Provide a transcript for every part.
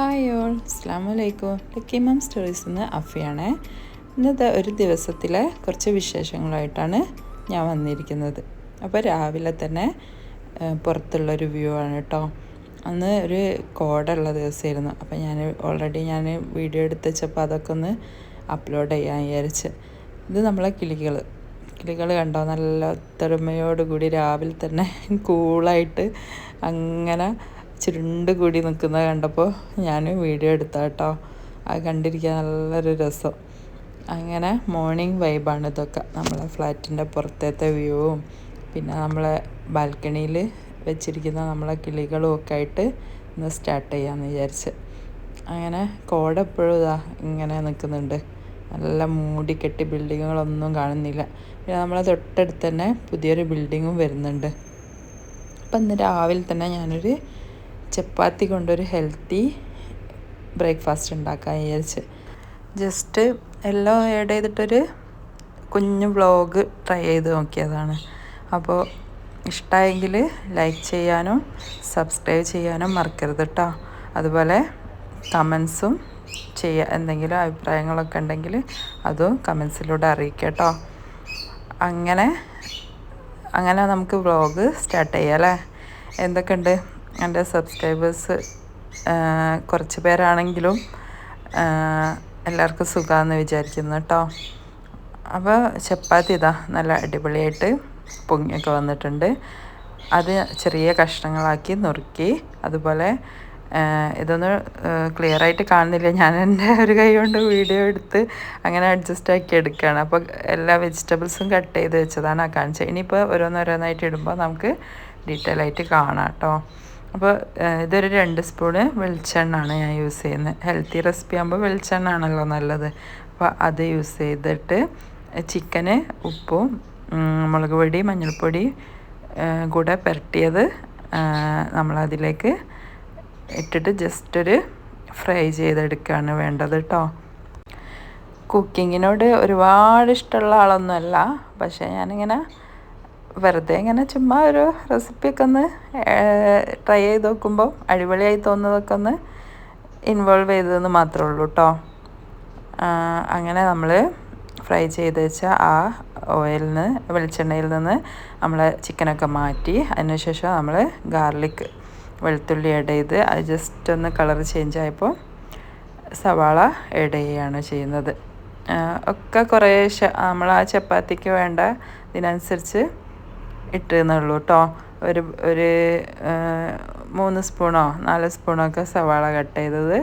Hi all അസ്സാം വലൈക്കും lucky മാം stories നിന്ന് അഫിയാണേ. ഇന്നത്തെ ഒരു ദിവസത്തിലെ കുറച്ച് വിശേഷങ്ങളായിട്ടാണ് ഞാൻ വന്നിരിക്കുന്നത്. അപ്പോൾ രാവിലെ തന്നെ പുറത്തുള്ളൊരു വ്യൂ ആണ് കേട്ടോ അന്ന് ഒരു കോടുള്ള ദിവസമായിരുന്നു അപ്പോൾ ഞാൻ ഓൾറെഡി ഞാൻ വീഡിയോ എടുത്ത് വെച്ചപ്പോൾ അതൊക്കെ ഒന്ന് അപ്ലോഡ് ചെയ്യാൻ വിചാരിച്ച്. ഇത് നമ്മളെ കിളികൾ കിളികൾ കണ്ടോ? നല്ല ഒത്തൊരുമയോടുകൂടി രാവിലെ തന്നെ കൂളായിട്ട് അങ്ങനെ ചുരുണ്ട് കൂടി നിൽക്കുന്നത് കണ്ടപ്പോൾ ഞാൻ വീഡിയോ എടുത്താ കേട്ടോ അത് കണ്ടിരിക്കാൻ നല്ലൊരു രസം. അങ്ങനെ മോർണിംഗ് വൈബാണ് ഇതൊക്കെ. നമ്മളെ ഫ്ലാറ്റിന്റെ പുറത്തേത്തെ വ്യൂവും പിന്നെ നമ്മളെ ബാൽക്കണിയിൽ വെച്ചിരിക്കുന്ന നമ്മളെ കിളികളും ഒക്കെ ആയിട്ട് ഇന്ന് സ്റ്റാർട്ട് ചെയ്യാമെന്ന് വിചാരിച്ച്. അങ്ങനെ കോട എപ്പോഴും ഇതാ ഇങ്ങനെ നിൽക്കുന്നുണ്ട്. നല്ല മൂടിക്കെട്ടി ബിൽഡിങ്ങുകളൊന്നും കാണുന്നില്ല. പിന്നെ നമ്മളെ തൊട്ടടുത്ത് തന്നെ പുതിയൊരു ബിൽഡിങ്ങും വരുന്നുണ്ട്. അപ്പം ഇന്ന് രാവിലെ തന്നെ ഞാനൊരു ചപ്പാത്തി കൊണ്ടൊരു ഹെൽത്തി ബ്രേക്ക്ഫാസ്റ്റ് ഉണ്ടാക്കാൻ വിചാരിച്ച്. ജസ്റ്റ് എല്ലാം ആഡ് ചെയ്തിട്ടൊരു കുഞ്ഞു വ്ളോഗ് ട്രൈ ചെയ്ത് നോക്കിയതാണ്. അപ്പോൾ ഇഷ്ടമായെങ്കിൽ ലൈക്ക് ചെയ്യാനും സബ്സ്ക്രൈബ് ചെയ്യാനും മറക്കരുത് കേട്ടോ അതുപോലെ കമൻസും ചെയ്യുക എന്തെങ്കിലും അഭിപ്രായങ്ങളൊക്കെ ഉണ്ടെങ്കിൽ അതും കമൻസിലൂടെ അറിയിക്കുക കേട്ടോ അങ്ങനെ അങ്ങനെ നമുക്ക് വ്ളോഗ് സ്റ്റാർട്ട് ചെയ്യാം അല്ലേ? എന്തൊക്കെയുണ്ട്? എന്റെ സബ്സ്ക്രൈബേഴ്സ് കുറച്ച് പേരാണെങ്കിലും എല്ലാവർക്കും സുഖമാണെന്ന് വിചാരിക്കുന്നു കേട്ടോ അപ്പോൾ ചപ്പാത്തി ഇതാ നല്ല അടിപൊളിയായിട്ട് പൊങ്ങിയൊക്കെ വന്നിട്ടുണ്ട്. അത് ചെറിയ കഷ്ണങ്ങളാക്കി നുറുക്കി അതുപോലെ ഇതൊന്ന് ക്ലിയർ ആയിട്ട് കാണുന്നില്ല. ഞാൻ എന്റെ ഒരു കൈ കൊണ്ട് വീഡിയോ എടുത്ത് അങ്ങനെ അഡ്ജസ്റ്റ് ആക്കി എടുക്കുകയാണ്. അപ്പോൾ എല്ലാ വെജിറ്റബിൾസും കട്ട് ചെയ്ത് വെച്ചതാണ് ആ കാണിച്ചത്. ഇനിയിപ്പോൾ ഓരോന്നോരോന്നായിട്ട് ഇടുമ്പോൾ നമുക്ക് ഡീറ്റെയിൽ ആയിട്ട് കാണാം കേട്ടോ അപ്പോൾ ഇതൊരു രണ്ട് സ്പൂണ് വെളിച്ചെണ്ണയാണ് ഞാൻ യൂസ് ചെയ്യുന്നത്. ഹെൽത്തി റെസിപ്പി ആകുമ്പോൾ വെളിച്ചെണ്ണ ആണല്ലോ നല്ലത്. അപ്പോൾ അത് യൂസ് ചെയ്തിട്ട് ചിക്കന് ഉപ്പും മുളക് പൊടി മഞ്ഞൾപ്പൊടി കൂടെ പുരട്ടിയത് നമ്മളതിലേക്ക് ഇട്ടിട്ട് ജസ്റ്റ് ഒരു ഫ്രൈ ചെയ്തെടുക്കുകയാണ് വേണ്ടത് കേട്ടോ കുക്കിങ്ങിനോട് ഒരുപാട് ഇഷ്ടമുള്ള ആളൊന്നുമല്ല. പക്ഷേ ഞാനിങ്ങനെ വെറുതെ ഇങ്ങനെ ചുമ്മാ ഒരു റെസിപ്പിയൊക്കെ ഒന്ന് ട്രൈ ചെയ്ത് നോക്കുമ്പോൾ അടിപൊളിയായി തോന്നുന്നതൊക്കെ ഒന്ന് ഇൻവോൾവ് ചെയ്തതെന്ന് മാത്രമേ ഉള്ളൂ കേട്ടോ അങ്ങനെ നമ്മൾ ഫ്രൈ ചെയ്ത് വെച്ച ആ ഓയിലിൽ നിന്ന് വെളിച്ചെണ്ണയിൽ നിന്ന് നമ്മൾ ചിക്കനൊക്കെ മാറ്റി അതിനുശേഷം നമ്മൾ ഗാർലിക് വെളുത്തുള്ളി ആഡ് ചെയ്ത് അത് ജസ്റ്റ് ഒന്ന് കളർ ചേഞ്ച് ആയപ്പോൾ സവാള ആഡ് ചെയ്യുകയാണ് ചെയ്യുന്നത്. ഒക്കെ കുറേശ്ശെ നമ്മൾ ആ ചപ്പാത്തിക്ക് വേണ്ട ഇതിനനുസരിച്ച് ഇട്ടെന്നുള്ളൂ കേട്ടോ ഒരു ഒരു മൂന്ന് സ്പൂണോ നാല് സ്പൂണോ ഒക്കെ സവാള കട്ട് ചെയ്തത്.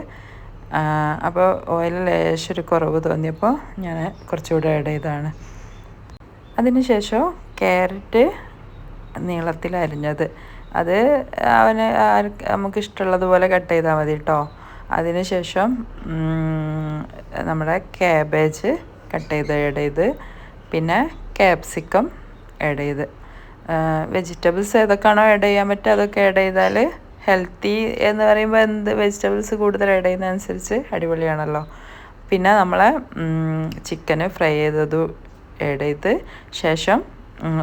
അപ്പോൾ ഓയിൽ ലേശം ഒരു കുറവ് തോന്നിയപ്പോൾ ഞാൻ കുറച്ചുകൂടെ ആഡ് ചെയ്തതാണ്. അതിനുശേഷം ക്യാരറ്റ് നീളത്തിൽ അരിഞ്ഞത്. അത് അവന് നമുക്ക് ഇഷ്ടമുള്ളതുപോലെ കട്ട് ചെയ്താൽ മതി കേട്ടോ അതിനുശേഷം നമ്മുടെ ക്യാബേജ് കട്ട് ചെയ്ത് ആഡ് ചെയ്ത്. പിന്നെ ക്യാപ്സിക്കം ആഡ് ചെയ്ത്. വെജിറ്റബിൾസ് ഏതൊക്കെയാണോ ആഡ് ചെയ്യാൻ പറ്റുക അതൊക്കെ ആഡ് ചെയ്താൽ ഹെൽത്തി എന്ന് പറയുമ്പോൾ എന്ത് വെജിറ്റബിൾസ് കൂടുതൽ ആഡ് ചെയ്യുന്നതനുസരിച്ച് അടിപൊളിയാണല്ലോ. പിന്നെ നമ്മളെ ചിക്കന് ഫ്രൈ ചെയ്തത് ആഡ് ചെയ്ത് ശേഷം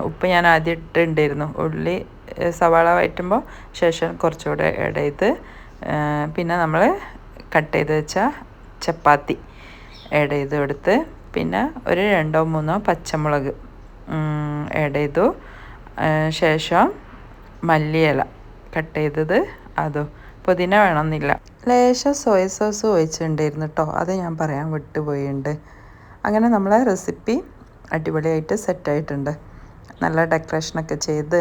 ഉപ്പ് ഞാൻ ആദ്യം ഇട്ടിട്ടുണ്ടായിരുന്നു. ഉള്ളി സവാള വഴറ്റുമ്പോൾ ശേഷം കുറച്ചുകൂടെ ആഡ് ചെയ്ത് പിന്നെ നമ്മൾ കട്ട് ചെയ്ത് വെച്ച ചപ്പാത്തി ആഡ് ചെയ്ത് കൊടുത്ത് പിന്നെ ഒരു രണ്ടോ മൂന്നോ പച്ചമുളക് ആഡ് ചെയ്തു. ശേഷം മല്ലിയില കട്ട് ചെയ്തത്. അതും പുതിന വേണമെന്നില്ല. ലേശം സോയ സോസ് ഒഴിച്ചിട്ടുണ്ടായിരുന്നു കേട്ടോ അത് ഞാൻ പറയാൻ വിട്ടുപോയിട്ടുണ്ട്. അങ്ങനെ നമ്മളെ റെസിപ്പി അടിപൊളിയായിട്ട് സെറ്റായിട്ടുണ്ട് നല്ല ഡെക്കറേഷനൊക്കെ ചെയ്ത്.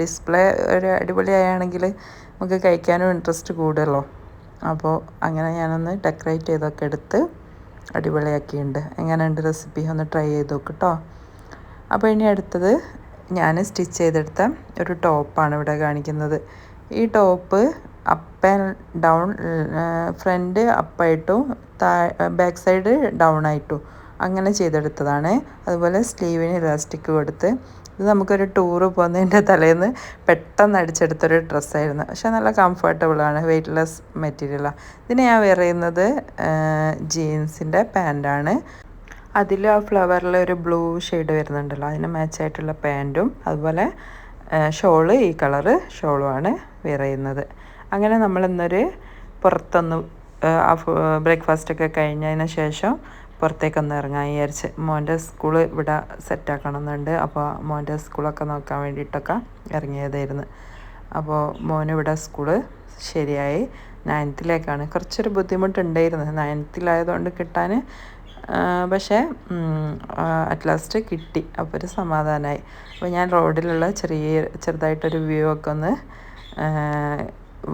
ഡിസ്പ്ലേ ഒരു അടിപൊളിയായാണെങ്കിൽ നമുക്ക് കഴിക്കാനും ഇൻട്രസ്റ്റ് കൂടുമല്ലോ അപ്പോൾ അങ്ങനെ ഞാനൊന്ന് ഡെക്കറേറ്റ് ചെയ്തൊക്കെ എടുത്ത് അടിപൊളിയാക്കിയിട്ടുണ്ട്. എങ്ങനെയുണ്ട് റെസിപ്പി ഒന്ന് ട്രൈ ചെയ്ത് നോക്ക് കേട്ടോ അപ്പോൾ ഇനി അടുത്തത് ഞാൻ സ്റ്റിച്ച് ചെയ്തെടുത്ത ഒരു ടോപ്പാണ് ഇവിടെ കാണിക്കുന്നത്. ഈ top up and down front അപ്പായിട്ടും താ ബാക്ക് സൈഡ് ഡൗൺ ആയിട്ടും അങ്ങനെ ചെയ്തെടുത്തതാണ്. അതുപോലെ സ്ലീവിന് ഇലാസ്റ്റിക് കൊടുത്ത് ഇത് നമുക്കൊരു ടൂറ് പോകുന്നതിന്റെ തലേന്ന് പെട്ടെന്ന് അടിച്ചെടുത്തൊരു ഡ്രസ്സായിരുന്നു പക്ഷെ നല്ല കംഫർട്ടബിളാണ് വെയ്റ്റ്ലെസ് മെറ്റീരിയലാണ് ഇതിന് ഞാൻ വെയർ ചെയ്യുന്നത് ജീൻസിന്റെ പാന്റാണ് അതിൽ ആ ഫ്ലവറിൽ ഒരു ബ്ലൂ ഷെയ്ഡ് വരുന്നുണ്ടല്ലോ. അതിന് മാച്ചായിട്ടുള്ള പാന്റും അതുപോലെ ഷോൾ ഈ കളറ് ഷോളുമാണ് വെയർ ചെയ്യുന്നത്. അങ്ങനെ നമ്മൾ ഇന്നൊരു പുറത്തൊന്ന് ബ്രേക്ക്ഫാസ്റ്റൊക്കെ കഴിഞ്ഞതിന് ശേഷം പുറത്തേക്കൊന്ന് ഇറങ്ങാൻ വിചാരിച്ച് മോന്റെ സ്കൂൾ ഇവിടെ സെറ്റാക്കണം എന്നുണ്ട് അപ്പോൾ മോന്റെ സ്കൂളൊക്കെ നോക്കാൻ വേണ്ടിയിട്ടൊക്കെ ഇറങ്ങിയതായിരുന്നു. അപ്പോൾ മോൻ ഇവിടെ സ്കൂൾ ശരിയായി. നയൻത്തിലേക്കാണ് കുറച്ചൊരു ബുദ്ധിമുട്ടുണ്ടായിരുന്നു. നയൻത്തിലായതുകൊണ്ട് കിട്ടാൻ പക്ഷേ അറ്റ് ലാസ്റ്റ് കിട്ടി. അപ്പോൾ ഒരു സമാധാനമായി അപ്പോൾ ഞാൻ റോഡിലുള്ള ചെറിയ ചെറുതായിട്ടൊരു വ്യൂ ഒക്കെ ഒന്ന്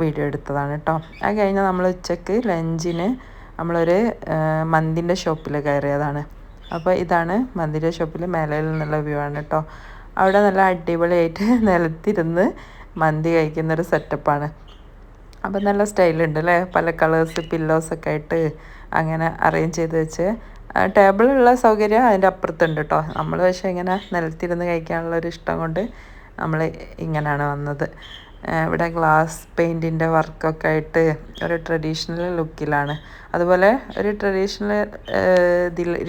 വീഡിയോ എടുത്തതാണ് കേട്ടോ അത് കഴിഞ്ഞാൽ നമ്മൾ ഉച്ചയ്ക്ക് ലഞ്ചിന് നമ്മളൊരു മന്തിന്റെ ഷോപ്പിൽ കയറിയതാണ്. അപ്പോൾ ഇതാണ് മന്തിന്റെ ഷോപ്പിൽ മേലയിൽ നിന്നുള്ള വ്യൂ ആണ് കേട്ടോ അവിടെ നല്ല അടിപൊളിയായിട്ട് നിലത്തിരുന്ന് മന്തി കഴിക്കുന്നൊരു സെറ്റപ്പാണ് അപ്പം നല്ല സ്റ്റൈലുണ്ട് അല്ലേ പല കളേഴ്സ് പില്ലോസൊക്കെ ആയിട്ട് അങ്ങനെ അറേഞ്ച് ചെയ്ത് വെച്ച് ടേബിളുള്ള സൗകര്യം അതിന്റെ അപ്പുറത്തുണ്ട് കേട്ടോ. നമ്മൾ പക്ഷേ ഇങ്ങനെ നിലത്തിരുന്ന് കഴിക്കാനുള്ള ഒരു ഇഷ്ടം കൊണ്ട് നമ്മൾ ഇങ്ങനെയാണ് വന്നത്. ഇവിടെ ഗ്ലാസ് പെയിന്റിന്റെ വർക്കൊക്കെ ആയിട്ട് ഒരു ട്രഡീഷണൽ ലുക്കിലാണ്. അതുപോലെ ഒരു ട്രഡീഷണൽ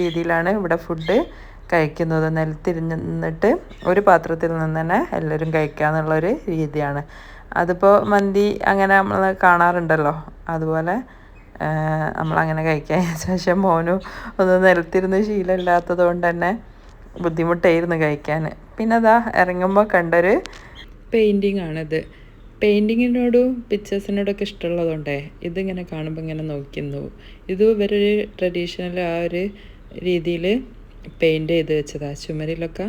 രീതിയിലാണ് ഇവിടെ ഫുഡ് കഴിക്കുന്നത്. നിലത്തിരിഞ്ഞിട്ട് ഒരു പാത്രത്തിൽ നിന്ന് തന്നെ എല്ലാവരും കഴിക്കുക എന്നുള്ളൊരു രീതിയാണ്. അതിപ്പോൾ മന്തി അങ്ങനെ നമ്മൾ കാണാറുണ്ടല്ലോ. അതുപോലെ നമ്മളങ്ങനെ കഴിക്കാൻ ശേഷം മോനു ഒന്ന് നിലത്തിരുന്ന് ശീലമില്ലാത്തത് കൊണ്ട് തന്നെ ബുദ്ധിമുട്ടായിരുന്നു കഴിക്കാൻ. പിന്നെ അതാ ഇറങ്ങുമ്പോൾ കണ്ടൊരു പെയിന്റിങ് ആണിത് പെയിന്റിങ്ങിനോടും പിക്ചേഴ്സിനോടൊക്കെ ഇഷ്ടമുള്ളതുകൊണ്ടേ ഇതിങ്ങനെ കാണുമ്പോൾ ഇങ്ങനെ നോക്കുന്നു. ഇത് ഇവരൊരു ട്രഡീഷണൽ ആ ഒരു രീതിയിൽ പെയിന്റ് ചെയ്ത് വെച്ചതാണ് ചുമരിലൊക്കെ.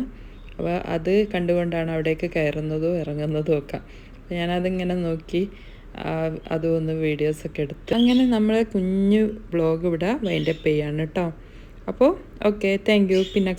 അപ്പോൾ അത് കണ്ടുകൊണ്ടാണ് അവിടേക്ക് കയറുന്നതും ഇറങ്ങുന്നതും ഒക്കെ. അപ്പോൾ ഞാനതിങ്ങനെ നോക്കി. അതും ഒന്ന് വീഡിയോസൊക്കെ എടുത്ത്. അങ്ങനെ നമ്മളെ കുഞ്ഞു ബ്ലോഗ് ഇവിടെ വൈൻഡപ്പ് ചെയ്യാണ് കേട്ടോ അപ്പോൾ ഓക്കെ താങ്ക് യു പിന്നെ